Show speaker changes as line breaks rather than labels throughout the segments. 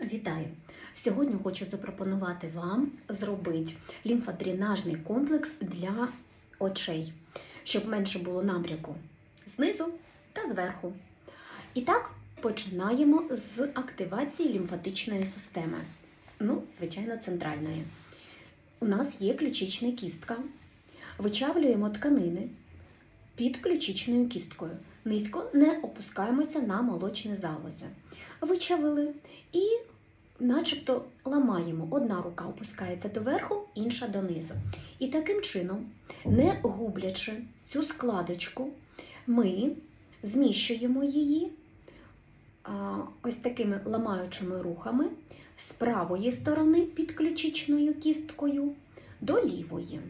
Вітаю! Сьогодні хочу запропонувати вам зробити лімфодренажний комплекс для очей, щоб менше було набряку знизу та зверху. І так, починаємо з активації лімфатичної системи. Ну, звичайно, центральної. У нас є ключична кістка. Вичавлюємо тканини під ключичною кісткою. Низько не опускаємося на молочні залози. Вичавили і начебто ламаємо. Одна рука опускається доверху, інша донизу. І таким чином, не гублячи цю складочку, ми зміщуємо її ось такими ламаючими рухами з правої сторони під ключичною кісткою до лівої.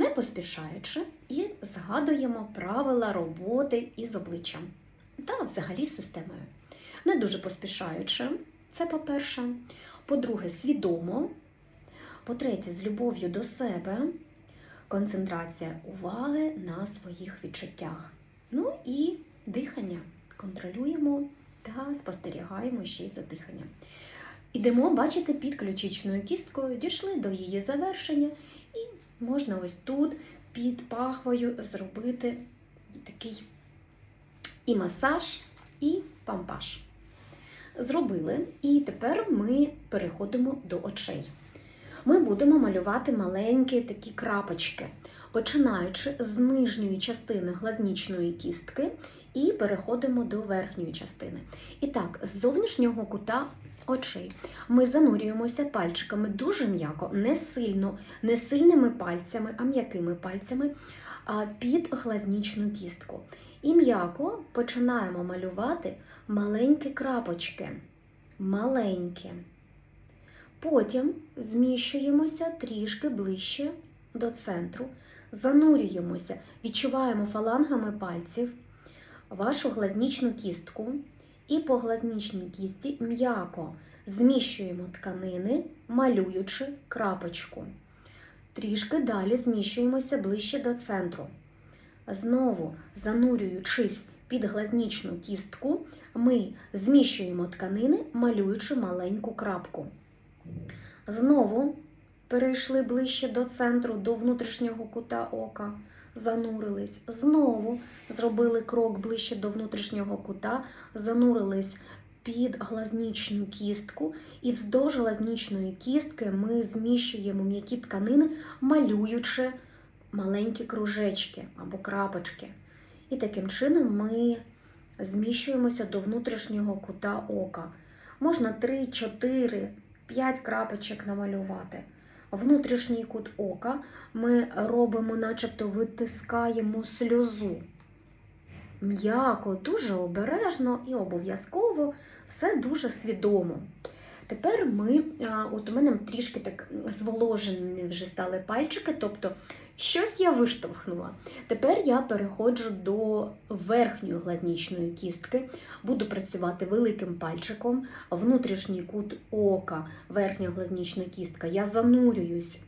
Не поспішаючи і згадуємо правила роботи із обличчям та взагалі системою. Не дуже поспішаючи, це по-перше. По-друге, свідомо. По-третє, з любов'ю до себе, концентрація уваги на своїх відчуттях. Ну і дихання. Контролюємо та спостерігаємо ще й за диханням. Ідемо, бачите, під ключичною кісткою, дійшли до її завершення, можна ось тут під пахвою зробити такий і масаж, і пампаж. Зробили, і тепер ми переходимо до очей. Ми будемо малювати маленькі такі крапочки, починаючи з нижньої частини глазнічної кістки і переходимо до верхньої частини. І так, з зовнішнього кута очей ми занурюємося пальчиками дуже м'яко, не сильно, не сильними пальцями, а м'якими пальцями під глазнічну кістку. І м'яко починаємо малювати маленькі крапочки. Маленькі. Потім зміщуємося трішки ближче до центру, занурюємося, відчуваємо фалангами пальців вашу глазнічну кістку і по глазнічній кісті м'яко зміщуємо тканини, малюючи крапочку. Трішки далі зміщуємося ближче до центру. Знову занурюючись під глазнічну кістку, ми зміщуємо тканини, малюючи маленьку крапку. Знову перейшли ближче до центру, до внутрішнього кута ока, занурились. Знову зробили крок ближче до внутрішнього кута, занурились під глазнічну кістку, і вздовж глазнічної кістки ми зміщуємо м'які тканини, малюючи маленькі кружечки або крапочки. І таким чином ми зміщуємося до внутрішнього кута ока. Можна 3, 4, 5 крапочок намалювати. Внутрішній кут ока ми робимо, начебто витискаємо сльозу. М'яко, дуже обережно і обов'язково все дуже свідомо. Тепер ми, от у мене трішки так зволожені вже стали пальчики, тобто щось я виштовхнула. Тепер я переходжу до верхньої глазнічної кістки, буду працювати великим пальчиком, внутрішній кут ока, верхня глазнічна кістка. Я занурююсь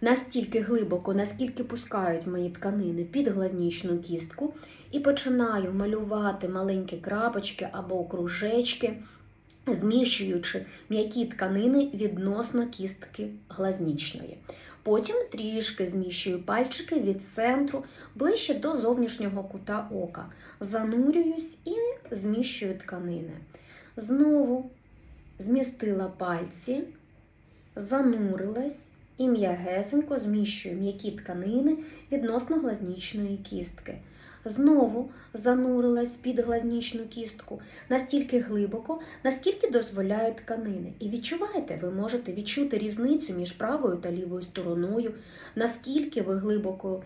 настільки глибоко, наскільки пускають мої тканини під глазнічну кістку, і починаю малювати маленькі крапочки або кружечки зміщуючи м'які тканини відносно кістки глазнічної. Потім трішки зміщую пальчики від центру ближче до зовнішнього кута ока. Занурююсь і зміщую тканини. Знову змістила пальці, занурилась і м'ягесенько зміщую м'які тканини відносно глазнічної кістки. Знову занурилась під глазнічну кістку настільки глибоко, наскільки дозволяє тканини. І відчуваєте, ви можете відчути різницю між правою та лівою стороною, наскільки ви глибоко,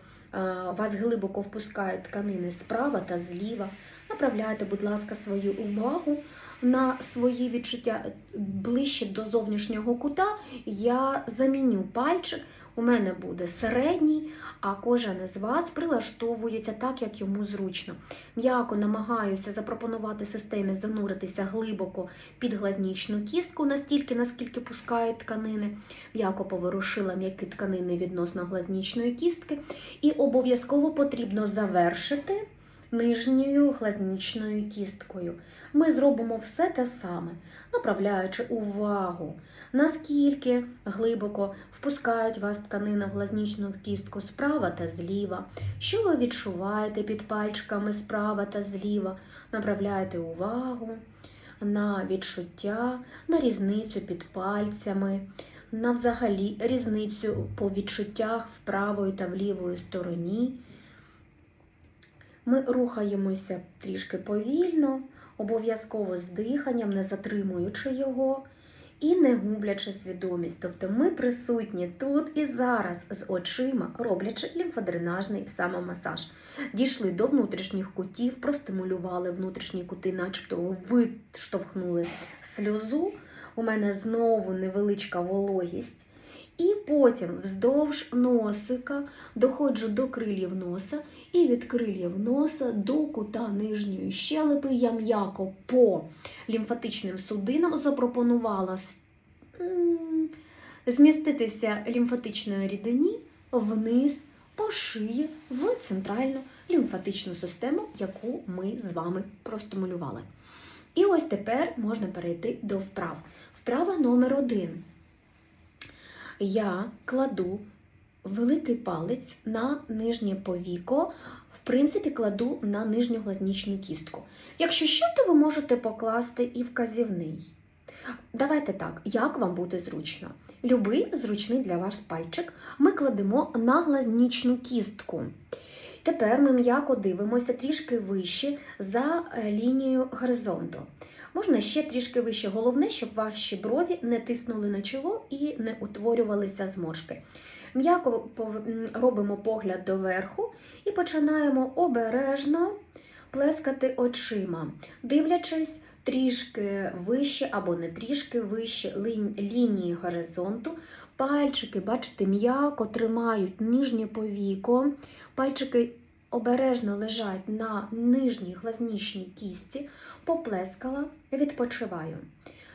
вас глибоко впускають тканини справа та зліва. Направляйте, будь ласка, свою увагу на свої відчуття ближче до зовнішнього кута. Я заміню пальчик. У мене буде середній, а кожен із вас прилаштовується так, як йому зручно. М'яко намагаюся запропонувати системі зануритися глибоко під глазнічну кістку, настільки, наскільки пускають тканини. М'яко поворушила м'які тканини відносно глазнічної кістки. І обов'язково потрібно завершити нижньою глазнічною кісткою. Ми зробимо все те саме, направляючи увагу, наскільки глибоко впускають вас тканина в глазнічну кістку справа та зліва, що ви відчуваєте під пальчиками справа та зліва, направляєте увагу на відчуття, на різницю під пальцями, на взагалі різницю по відчуттях в правої та в лівої стороні. Ми рухаємося трішки повільно, обов'язково з диханням, не затримуючи його і не гублячи свідомість. Тобто ми присутні тут і зараз з очима, роблячи лімфодренажний самомасаж. Дійшли до внутрішніх кутів, простимулювали внутрішні кути, начебто виштовхнули сльозу. У мене знову невеличка вологість. І потім вздовж носика доходжу до крилів носа і від крилів носа до кута нижньої щелепи я м'яко по лімфатичним судинам запропонувала зміститися лімфатичної рідині вниз по шиї в центральну лімфатичну систему, яку ми з вами простимулювали. І ось тепер можна перейти до вправ. Вправа номер один. Я кладу великий палець на нижнє повіко, в принципі, кладу на нижню глазнічну кістку. Якщо що, то ви можете покласти і вказівний. Давайте так, як вам буде зручно. Любий зручний для вас пальчик ми кладемо на глазнічну кістку. Тепер ми м'яко дивимося трішки вище за е, лінією горизонту. Можна ще трішки вище. Головне, щоб ваші брові не тиснули на чоло і не утворювалися зморшки. М'яко робимо погляд доверху і починаємо обережно плескати очима, дивлячись трішки вище або не трішки вище лінії горизонту. Пальчики, бачите, м'яко тримають нижнє повіко. Пальчики обережно лежать на нижній глазнічній кісті, поплескала, відпочиваю.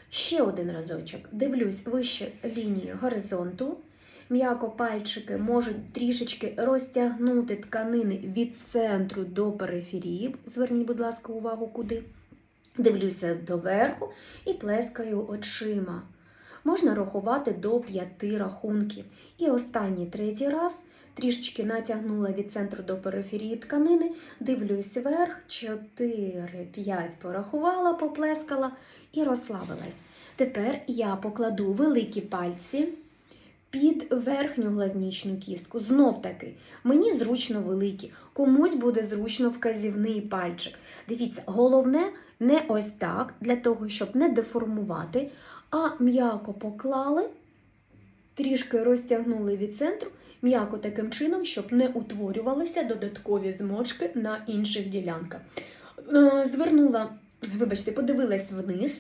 Ще один разочок. Дивлюсь вище лінії горизонту. М'яко пальчики можуть трішечки розтягнути тканини від центру до периферії. Зверніть, будь ласка, увагу куди. Дивлюся доверху і плескаю очима. Можна рахувати до п'яти рахунків. І останній третій раз трішечки натягнула від центру до периферії тканини, дивлюсь вверх, 4-5 порахувала, поплескала і розслабилась. Тепер я покладу великі пальці під верхню глазнічну кістку. Знов таки, мені зручно великі, комусь буде зручно вказівний пальчик. Дивіться, головне не ось так, для того, щоб не деформувати, а м'яко поклали, трішки розтягнули від центру, м'яко таким чином, щоб не утворювалися додаткові змочки на інших ділянках. Е, Звернула, вибачте, подивилась вниз.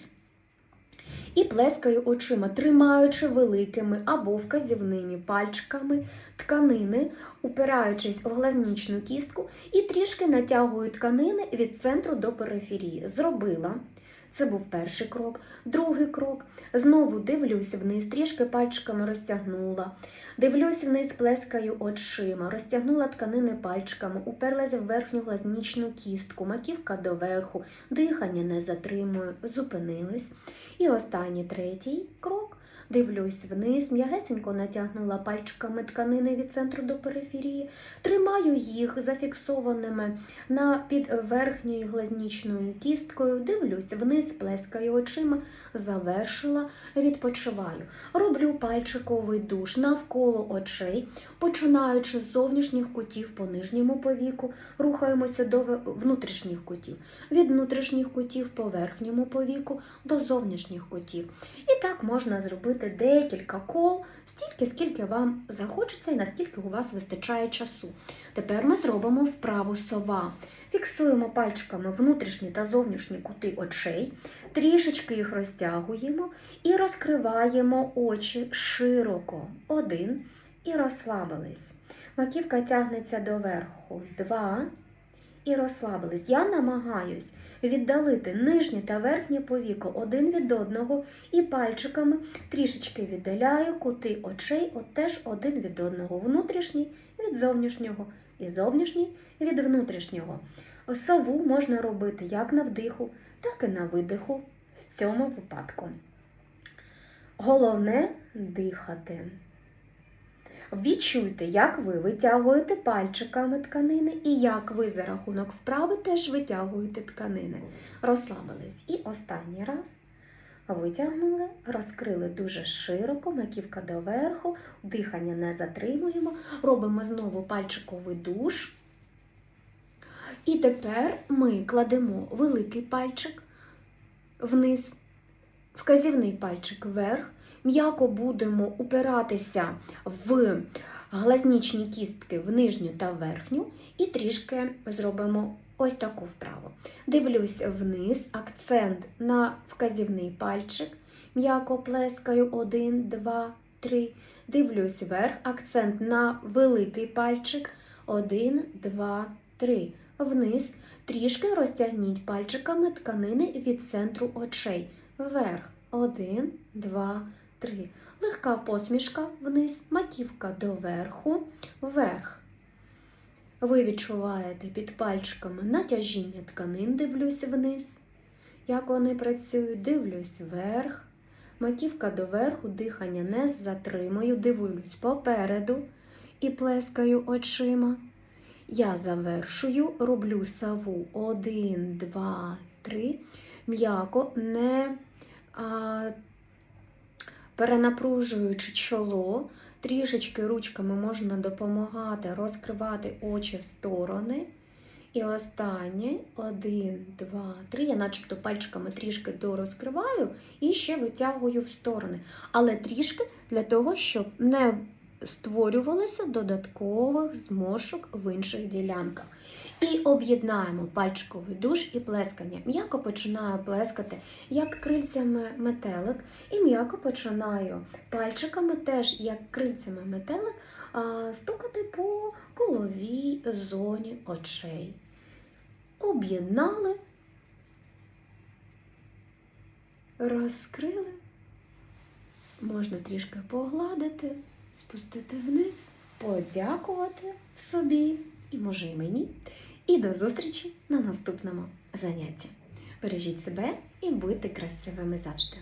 І плескаю очима, тримаючи великими або вказівними пальчиками тканини, упираючись в глазнічну кістку і трішки натягую тканини від центру до периферії. Зробила. Це був перший крок. Другий крок. Знову дивлюсь вниз, трішки пальчиками розтягнула. Дивлюсь вниз, плескаю очима, розтягнула тканини пальчиками, уперлася в верхню глазнічну кістку, маківка доверху, дихання не затримую, зупинилась. І останній третій крок. Дивлюсь вниз, м'ягесенько натягнула пальчиками тканини від центру до периферії, тримаю їх зафіксованими на під верхньою глазнічною кісткою, дивлюсь вниз, плескаю очима, завершила, відпочиваю. Роблю пальчиковий душ навколо очей, починаючи з зовнішніх кутів по нижньому повіку, рухаємося до внутрішніх кутів, від внутрішніх кутів по верхньому повіку до зовнішніх кутів. І так можна зробити декілька кол, стільки, скільки вам захочеться і наскільки у вас вистачає часу. Тепер ми зробимо вправу сова. Фіксуємо пальчиками внутрішні та зовнішні кути очей, трішечки їх розтягуємо і розкриваємо очі широко. Один. І розслабились. Маківка тягнеться доверху. Два. І розслабились. Я намагаюсь віддалити нижнє та верхнє повіко один від одного і пальчиками трішечки віддаляю кути очей от теж один від одного. Внутрішній від зовнішнього і зовнішній від внутрішнього. Сову можна робити як на вдиху, так і на видиху в цьому випадку. Головне дихати. Відчуйте, як ви витягуєте пальчиками тканини і як ви за рахунок вправи теж витягуєте тканини. Розслабились. І останній раз витягнули, розкрили дуже широко, маківка доверху, дихання не затримуємо. Робимо знову пальчиковий душ. І тепер ми кладемо великий пальчик вниз, вказівний пальчик вверх. М'яко будемо упиратися в глазнічні кістки в нижню та верхню, і трішки зробимо ось таку вправу. Дивлюсь вниз, акцент на вказівний пальчик. М'яко плескаю 1, 2, 3. Дивлюсь вверх, акцент на великий пальчик 1, 2, 3. Вниз трішки розтягніть пальчиками тканини від центру очей. Вверх 1, 2, 3. Легка посмішка вниз, маківка доверху, вверх. Ви відчуваєте під пальчиками натяжіння тканин, дивлюсь вниз. Як вони працюють, дивлюсь вверх. Маківка доверху, дихання не затримую, дивлюсь попереду і плескаю очима. Я завершую, роблю саву 1, 2, 3. М'яко, не а, перенапружуючи чоло, трішечки ручками можна допомагати розкривати очі в сторони. І останнє, один, два, три. Я начебто пальчиками трішки дорозкриваю і ще витягую в сторони. Але трішки для того, щоб не створювалося додаткових зморшок в інших ділянках. І об'єднаємо пальчиковий душ і плескання. М'яко починаю плескати, як крильцями метелик, і м'яко починаю пальчиками, теж як крильцями метелик, стукати по коловій зоні очей. Об'єднали, розкрили, можна трішки погладити, спустити вниз, подякувати собі і може і мені. І до зустрічі на наступному занятті. Бережіть себе і будьте красивими завжди!